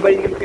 কিন্তু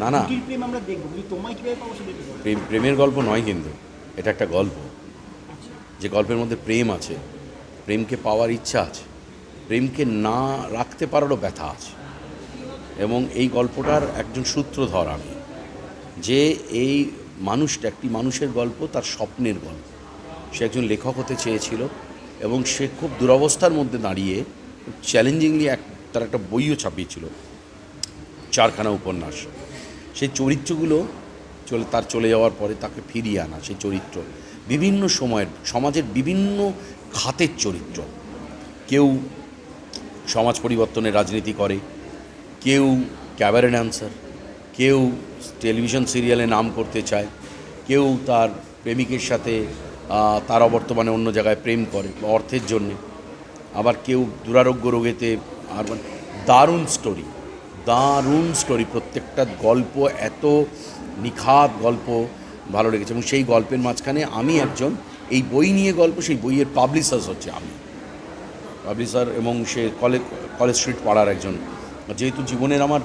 না, না। প্রেম প্রেমের গল্প নয় কিন্তু এটা একটা গল্প। আচ্ছা। যে গল্পের মধ্যে প্রেম আছে প্রেমকে পাওয়ার ইচ্ছা আছে প্রেমকে না রাখতে পারারও ব্যথা আছে। এবং এই গল্পটার একজন সূত্রধর আমি। যে এই মানুষটা একটি মানুষের গল্প, তার স্বপ্নের গল্প। সে একজন লেখক হতে চেয়েছিল এবং সে খুব দুরবস্থার মধ্যে দাঁড়িয়ে চ্যালেঞ্জিংলি এক, তার একটা বইও ছাপিয়েছিল, চারখানা উপন্যাস। সেই চরিত্রগুলো চলে, তার চলে যাওয়ার পরে তাকে ফিরিয়ে আনা সেই চরিত্র। বিভিন্ন সময়ের, সমাজের বিভিন্ন খাতের চরিত্র। কেউ সমাজ পরিবর্তনের রাজনীতি করে, কেউ ক্যাবারে ড্যান্সার কেউ টেলিভিশন সিরিয়ালে নাম করতে চায়, কেউ তার প্রেমিকের সাথে তার অবর্তমানে অন্য জায়গায় প্রেম করে অর্থের জন্যে। আবার কেউ দুরারোগ্য রোগেতে আর দারুণ স্টোরি দারুণ স্টোরি প্রত্যেকটা গল্প এত নিখাত গল্প ভালো লেগেছে এবং সেই গল্পের মাঝখানে আমি একজন, এই বই নিয়ে গল্প, সেই বইয়ের পাবলিশার্স হচ্ছে আমি। পাবলিশার এবং সে কলেজ কলেজ স্ট্রিট পাড়ার একজন। যেহেতু জীবনের আমার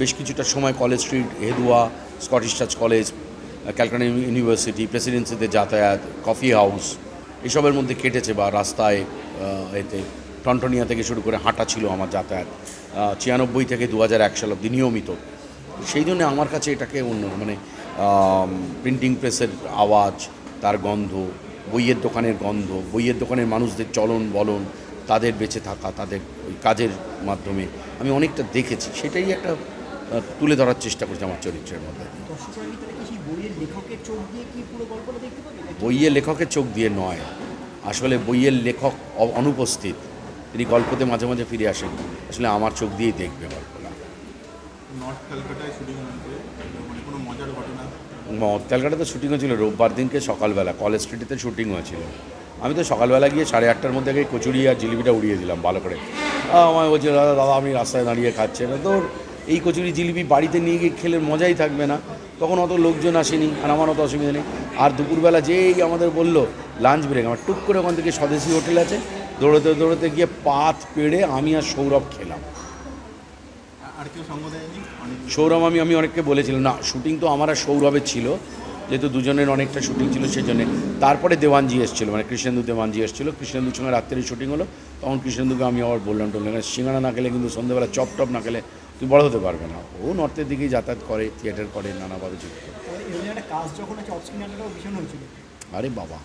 বেশ কিছুটা সময় কলেজ স্ট্রিট, হেদুয়া, স্কটিশ টাচ কলেজ, ক্যালকাটা ইউনিভার্সিটি, প্রেসিডেন্সিতে যাতায়াত, কফি হাউস, এসবের মধ্যে কেটেছে বা রাস্তায় এতে টনটনিয়া থেকে শুরু করে হাঁটা ছিল আমার যাতায়াত। ছিয়ানব্বই থেকে দু হাজার এক সাল অব্দি নিয়মিত। সেই জন্য আমার কাছে এটাকে অন্য মানে প্রিন্টিং প্রেসের আওয়াজ, তার গন্ধ, বইয়ের দোকানের গন্ধ, বইয়ের দোকানের মানুষদের চলন বলন তাদের বেঁচে থাকা তাদের ওই কাজের মাধ্যমে আমি অনেকটা দেখেছি। সেটাই একটা তুলে ধরার চেষ্টা করছি আমার চরিত্রের মধ্যে। বইয়ের লেখকের চোখ দিয়ে কি পুরো গল্পটা দেখতে পাবে? নাকি? বইয়ের লেখকের চোখ দিয়ে নয়। আসলে বইয়ের লেখক অনুপস্থিত। তিনি গল্পতে মাঝে মাঝে ফিরে আসেন। আসলে আমার চোখ দিয়েই দেখবে গল্পটা। নর্থ ক্যালকাটায় শুটিং মানে কোনো মজার ঘটনা? ম- ক্যালকাটাতে শুটিং হয়েছিল রোববার দিনকে সকালবেলা। কলেজ স্ট্রিটেতে শুটিং হয়েছিল। আমি তো সকালবেলা গিয়ে সাড়ে আটটার মধ্যে গিয়ে কচুরি আর জিলিপিটা উড়িয়ে দিলাম ভালো করে। আমায় বলছিল দাদা দাদা আপনি রাস্তায় দাঁড়িয়ে খাচ্ছেন। তো এই কচুরি জিলিপি বাড়িতে নিয়ে গিয়ে খেলে মজাই থাকবে না। তখন অত লোকজন আসেনি আর আমার অত অসুবিধা নেই। আর দুপুরবেলা যেই আমাদের বলল লাঞ্চ ব্রেক আমার টুক করে ওখান থেকে স্বদেশি হোটেল আছে। দৌড়তে দৌড়তে গিয়ে পাত পেড়ে আমি আর সৌরভ খেলাম। সৌরভ আমি আমি অনেককে বলেছিলাম না শুটিং তো আমার আর সৌরভের ছিল। যেহেতু দুজনের অনেকটা শুটিং ছিল সেই জন্যে তারপরে দেওয়ানজি এসেছিল মানে কৃষ্ণেন্দু দেওয়ানজি এসেছিল। কৃষ্ণেন্দুর সঙ্গে রাত্রে শুটিং হলো তখন কৃষ্ণেন্দুকে আমি আবার বললাম টললাম "না, সিঙ্গাড়া না খেলে কিন্তু সন্ধ্যেবেলা চপ টপ না খেলে তুই বড় হতে পারবে না। ও নর্থের দিকেই যাতায়াত করে থিয়েটার করে নানাভাবে যুক্ত। আরে বাবা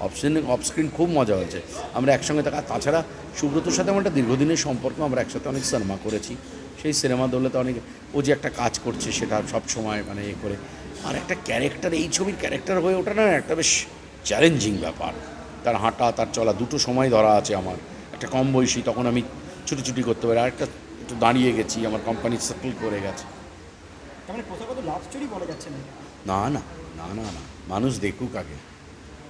অপশন অফ স্ক্রিন খুব মজা হয়েছে। আমরা একসঙ্গে থাকা তাছাড়া সুব্রতর সাথে আমার একটা দীর্ঘদিনের সম্পর্ক আমরা একসাথে অনেক সিনেমা করেছি। সেই সিনেমা দৌলতে অনেক ও যে একটা কাজ করছে সেটা সব সময় মানে এ করে। আর একটা ক্যারেক্টার এই ছবির ক্যারেক্টার হয়ে ওঠা না একটা বেশ চ্যালেঞ্জিং ব্যাপার। তার হাঁটা তার চলা দুটো সময় ধরা আছে আমার। একটা কম বয়সী তখন আমি ছুটি করতে পারি। আর একটা একটু দাঁড়িয়ে গেছি আমার কোম্পানি সেটেল করে গেছে। না না না না না মানুষ দেখুক আগে।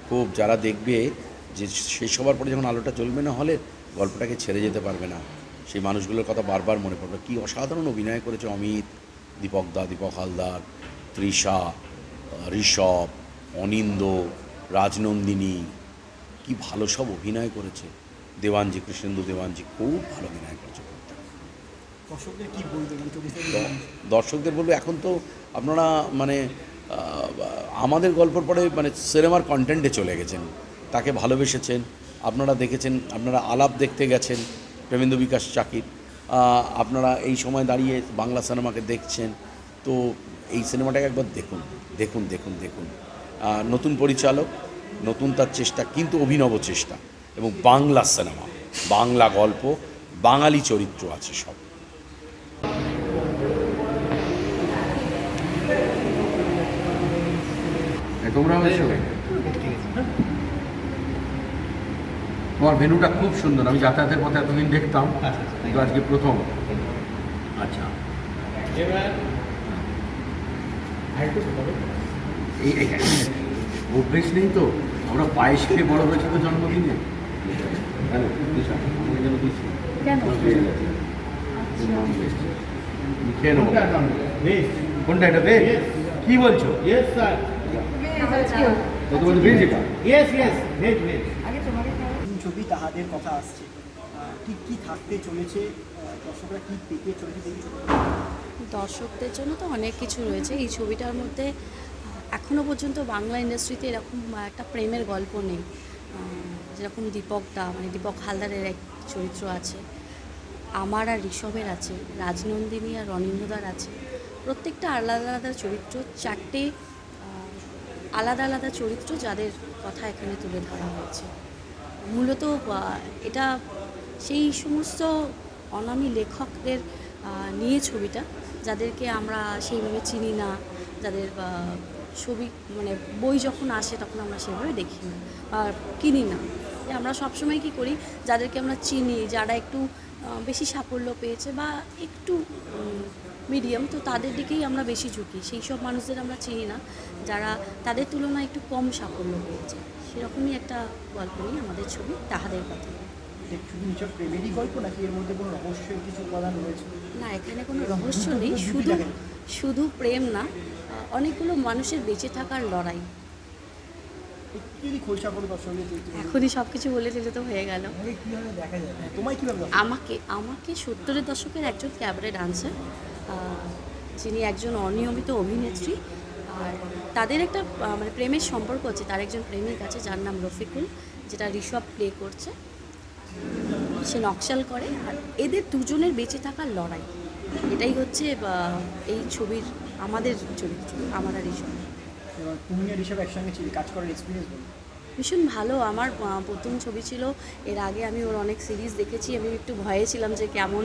খুব যারা দেখবে যে শেষ হওয়ার পরে যখন আলোটা জ্বলবে না হলে গল্পটাকে ছেড়ে যেতে পারবে না। সেই মানুষগুলোর কথা বারবার মনে পড়বে। কী অসাধারণ অভিনয় করেছে অমিত দীপক দা দীপক হালদার। তৃষা ঋষভ অনিন্দ রাজনন্দিনী কি ভালো সব অভিনয় করেছে। দেওয়ানজি কৃষ্ণেন্দু দেওয়ানজি খুব ভালো অভিনয় করেছে। দর্শকদের বলব এখন তো আপনারা মানে আমাদের গল্পর পরে মানে সিনেমার কন্টেন্টে চলে গেছেন। তাকে ভালোবেসেছেন। আপনারা দেখেছেন আপনারা আলাপ দেখতে গেছেন প্রেমেন্দ্র বিকাশ চাকির। আপনারা এই সময় দাঁড়িয়ে বাংলা সিনেমাকে দেখছেন। তো এই সিনেমাটাকে একবার দেখুন দেখুন দেখুন দেখুন। নতুন পরিচালক নতুন তার চেষ্টা কিন্তু অভিনব চেষ্টা এবং বাংলা সিনেমা বাংলা গল্প বাঙালি চরিত্র আছে সব। তোমরা হয়েছো? তোমার ভেনুটা খুব সুন্দর আমি যাতায়াতের পথে এতদিন দেখতাম কিন্তু আজকে প্রথম। আচ্ছা। এই এই- অভ্যেস নেই তো। আমরা পায়েস খেয়ে বড় হয়েছে তো জন্মদিনে নেব। কোনটা এটা ভেজ কি বলছো? Yes sir. নতুন ছবি তাহাদের কথা আসছে? ঠিক কি থাকতে চলেছে? দর্শকরা কি পেতে চলেছে দেখি দর্শকদের জন্য তো অনেক কিছু রয়েছে। এই ছবিটার মধ্যে এখনও পর্যন্ত বাংলা ইন্ডাস্ট্রিতে এরকম একটা প্রেমের গল্প নেই। যেরকম দীপক দা মানে দীপক হালদারের এক চরিত্র আছে, আমার আর ঋষভের আছে, রাজনন্দিনী আর রনীন্দ্রদার আছে। প্রত্যেকটা আলাদা আলাদা চরিত্র, চারটে আলাদা আলাদা চরিত্র যাদের কথা এখানে তুলে ধরা হয়েছে। মূলত এটা সেই সমস্ত অনামী লেখকদের নিয়ে ছবিটা। যাদেরকে আমরা সেইভাবে চিনি না, যাদের ছবি মানে বই যখন আসে তখন আমরা সেভাবে দেখি না আর কিনি না। আমরা সবসময় কি করি, যাদেরকে আমরা চিনি, যারা একটু বেশি সাফল্য পেয়েছে বা একটু মিডিয়াম তো তাদের দিকেই আমরা বেশি ঝুঁকি। সেই সব মানুষদের আমরা চিনি না, যারা তাদের তুলনায় একটু কম সাফল্য পেয়েছে। সেরকমই একটা গল্প নিয়ে আমাদের ছবি, তাহাদের কথা। শুধু নিছক প্রেমেরই গল্প নাকি এর মধ্যে কোনো রহস্যের কিছু উপাদান রয়েছে? না এখানে কোনো রহস্য নেই শুধু শুধু প্রেম না অনেকগুলো মানুষের বেঁচে থাকার লড়াই। এখনই সব কিছু বলে দিলে তো হয়ে গেল। হ্যাঁ, আমাকে আমাকে সত্তরের দশকের একজন ক্যাবারে ডান্সার যিনি একজন অনিয়মিত অভিনেত্রী আর তাদের একটা মানে প্রেমের সম্পর্ক আছে তার একজন প্রেমিক আছে যার নাম রফিকুল যেটা ঋষভ প্লে করছে। সে নকশাল করে আর এদের দুজনের বেঁচে থাকার লড়াই। এটাই হচ্ছে এই ছবির আমাদের চরিত্র আমার আর ঋষভ তুমি আর হিসাবে একসঙ্গে কাজ করার এক্সপিরিয়েন্স বলো। ভীষণ ভালো। আমার প্রথম ছবি ছিল এর আগে আমি ওর অনেক সিরিজ দেখেছি আমি একটু ভয়ে ছিলাম যে কেমন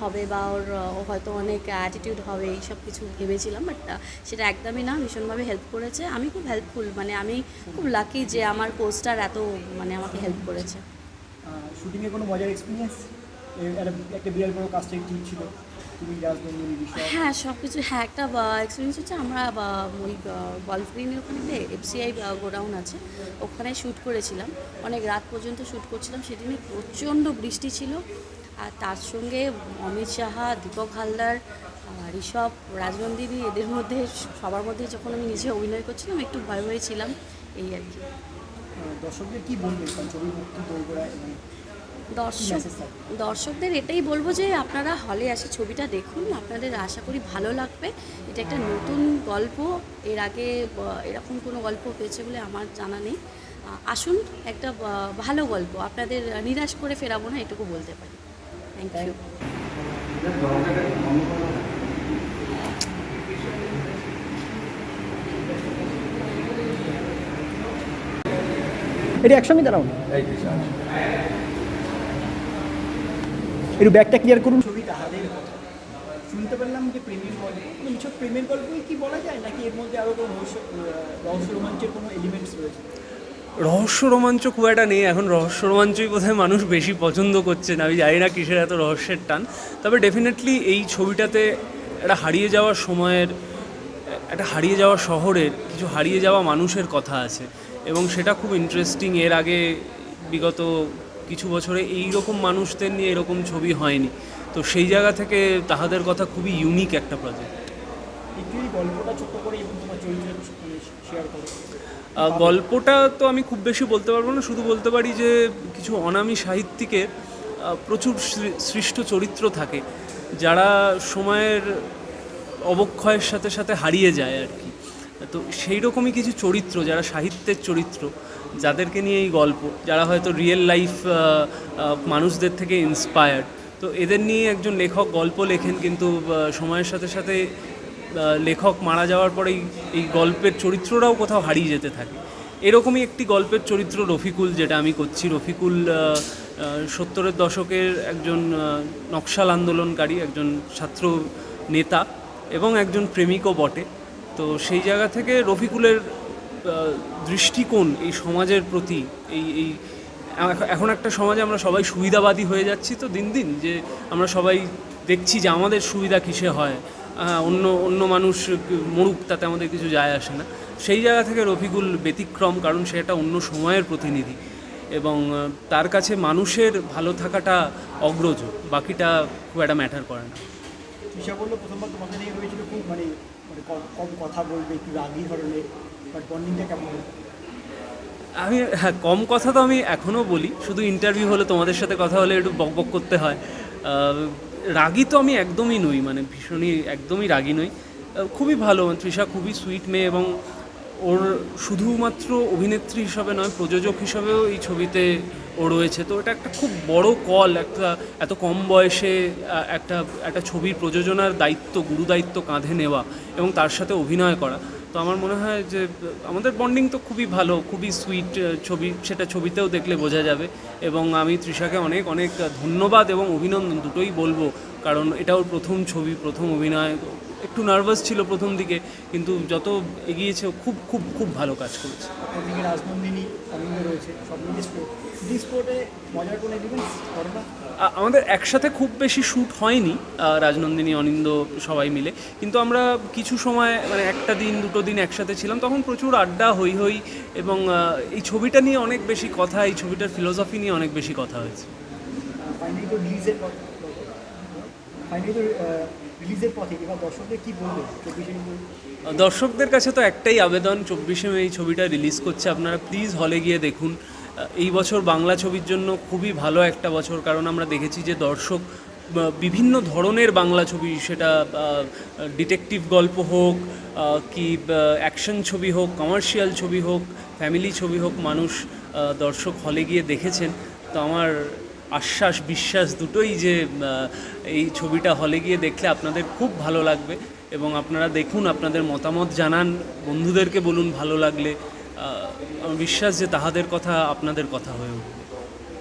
হবে বা ওর হয়তো অনেক অ্যাটিটিউড হবে এই সব কিছু ভেবেছিলাম বাট সেটা একদমই না ভীষণভাবে হেল্প করেছে। আমি খুব হেল্পফুল মানে আমি খুব লাকি যে আমার পোস্টার এত মানে আমাকে হেল্প করেছে। শুটিংয়ে কোনো মজার এক্সপিরিয়েন্স একটা বিরাট বড় টিম ছিল। তুমি হ্যাঁ সব। কিছু হ্যাঁ একটা এক্সপিরিয়েন্স হচ্ছে আমরা ওই গল্ফ গ্রিনের ওখানে এফসিআই গোডাউন আছে ওখানে শ্যুট করেছিলাম। অনেক রাত পর্যন্ত শ্যুট করছিলাম। সেদিনে প্রচণ্ড বৃষ্টি ছিল। আর তার সঙ্গে অমিত সাহা দীপক হালদার ঋষভ রাজনন্দিনী এদের মধ্যে সবার মধ্যে যখন আমি নিজে অভিনয় করছিলাম একটু ভয় ভয়ে ছিলাম এই আর কি। দর্শকদের কী বলবে ছবি মুক্তি দর্শক দর্শকদের এটাই বলব যে আপনারা হলে আসে ছবিটা দেখুন। আপনাদের আশা করি ভালো লাগবে। এটা একটা নতুন গল্প। এর আগে এরকম কোনো গল্প হয়েছে বলে আমার জানা নেই। আসুন একটা ভালো গল্প। আপনাদের নিরাশ করে ফেরাবো না এটুকু বলতে পারি। থ্যাংক ইউ এটা একসঙ্গে দাঁড়াও। একটু ব্যাগটা ক্লিয়ার করুন। ছবি তাহাদের শুনতে পারলাম যে প্রেমের গল্প। কোনো প্রেমের গল্পই কি বলা যায়? নাকি এর মধ্যে আরও কোনো রহস্য রোমাঞ্চের কোনো এলিমেন্টস রয়েছে? রহস্য রোমাঞ্চ খুব একটা নেই। এখন রহস্য রোমাঞ্চই বোধহয় মানুষ বেশি পছন্দ করছে না। আমি জানি না কিসের এত রহস্যের টান। তবে ডেফিনেটলি এই ছবিটাতে একটা হারিয়ে যাওয়া সময়ের একটা হারিয়ে যাওয়া শহরের কিছু হারিয়ে যাওয়া মানুষের কথা আছে। এবং সেটা খুব ইন্টারেস্টিং এর আগে বিগত কিছু বছরে এই রকম মানুষদের নিয়ে এরকম ছবি হয়নি। তো সেই জায়গা থেকে তাহাদের কথা খুবই ইউনিক একটা প্রজেক্ট গল্পটা শেয়ার গল্পটা তো আমি খুব বেশি বলতে পারব না শুধু বলতে পারি যে কিছু অনামী সাহিত্যিকের আহ, প্রচুর সৃষ্ট চরিত্র থাকে যারা সময়ের অবক্ষয়ের সাথে সাথে হারিয়ে যায় আর কি। তো সেই রকমই কিছু চরিত্র যারা সাহিত্যের চরিত্র যাদেরকে নিয়ে এই গল্প, যারা হয়তো রিয়েল লাইফ মানুষদের থেকে ইন্সপায়ার্ড তো এদের নিয়ে একজন লেখক গল্প লেখেন কিন্তু সময়ের সাথে সাথে লেখক মারা যাওয়ার পরেই এই গল্পের চরিত্রটাও কোথাও হারিয়ে যেতে থাকে। এরকমই একটি গল্পের চরিত্র রফিকুল, যেটা আমি করছি। রফিকুল সত্তরের দশকের একজন নকশাল আন্দোলনকারী, একজন ছাত্র নেতা এবং একজন প্রেমিকও বটে। তো সেই জায়গা থেকে রফিকুলের দৃষ্টিকোণ এই সমাজের প্রতি, এই এই, এখন একটা সমাজে আমরা সবাই সুবিধাবাদী হয়ে যাচ্ছি তো দিন দিন, যে আমরা সবাই দেখছি যে আমাদের সুবিধা কিসে হয়। অন্য অন্য মানুষ মরুক, তাতে আমাদের কিছু যায় আসে না। সেই জায়গা থেকে রফিকুল ব্যতিক্রম, কারণ সে একটা অন্য সময়ের প্রতিনিধি। এবং তার কাছে মানুষের ভালো থাকাটা অগ্রজ, বাকিটা খুব একটা ম্যাটার করে না। প্রথমবার মানে মানে কথা বলবে, একটু রাগি ধরনের। আমি হ্যাঁ কম কথা তো আমি এখনও বলি। শুধু ইন্টারভিউ হলে তোমাদের সাথে কথা হলে একটু বক বক করতে হয়। রাগী তো আমি একদমই নই মানে ভীষণই, একদমই রাগী নই। খুবই ভালো, তৃষা খুবই সুইট মেয়ে এবং ওর শুধুমাত্র অভিনেত্রী হিসাবে নয়, প্রযোজক হিসাবেও এই ছবিতে ও রয়েছে। তো এটা একটা খুব বড় কল একটা, এত কম বয়সে একটা একটা ছবির প্রযোজনার দায়িত্ব গুরু দায়িত্ব কাঁধে নেওয়া এবং তার সাথে অভিনয় করা। তো আমার মনে হয় যে, আমাদের বন্ডিং তো খুবই ভালো, খুবই সুইট ছবি, সেটা ছবিতেও দেখলে বোঝা যাবে। এবং আমি তৃষাকে অনেক অনেক ধন্যবাদ এবং অভিনন্দন, দুটোই বলব। কারণ এটাও প্রথম ছবি, প্রথম অভিনয়। একটু নার্ভাস ছিল প্রথম দিকে, কিন্তু যত এগিয়েছে, খুব খুব খুব ভালো কাজ করেছে। রয়েছে, সব মজার আমাদের একসাথে খুব বেশি শ্যুট হয়নি রাজনন্দিনী অনিন্দ সবাই মিলে। কিন্তু আমরা কিছু সময় মানে একটা দিন দুটো দিন একসাথে ছিলাম তখন প্রচুর আড্ডা হই হই এবং এই ছবিটা নিয়ে অনেক বেশি কথা এই ছবিটার ফিলোসফি নিয়ে অনেক বেশি কথা হয়েছে। দর্শকদের কাছে তো একটাই আবেদন চব্বিশে মে এই ছবিটা রিলিজ করছে আপনারা প্লিজ হলে গিয়ে দেখুন। এই বছর বাংলা ছবির জন্য খুবই ভালো একটা বছর, কারণ আমরা দেখেছি যে দর্শক বিভিন্ন ধরনের বাংলা ছবি, সেটা ডিটেকটিভ গল্প হোক কি অ্যাকশন ছবি হোক কমার্শিয়াল ছবি হোক ফ্যামিলি ছবি হোক, মানুষ দর্শক হলে গিয়ে দেখেছেন। তো আমার আশ্বাস, বিশ্বাস দুটোই যে এই ছবিটা হলে গিয়ে দেখলে আপনাদের খুব ভালো লাগবে। এবং আপনারা দেখুন, আপনাদের মতামত জানান, বন্ধুদেরকে বলুন ভালো লাগলে। বিশ্বাস যে তাহাদের কথা আপনাদের কথা হয়ে উঠবে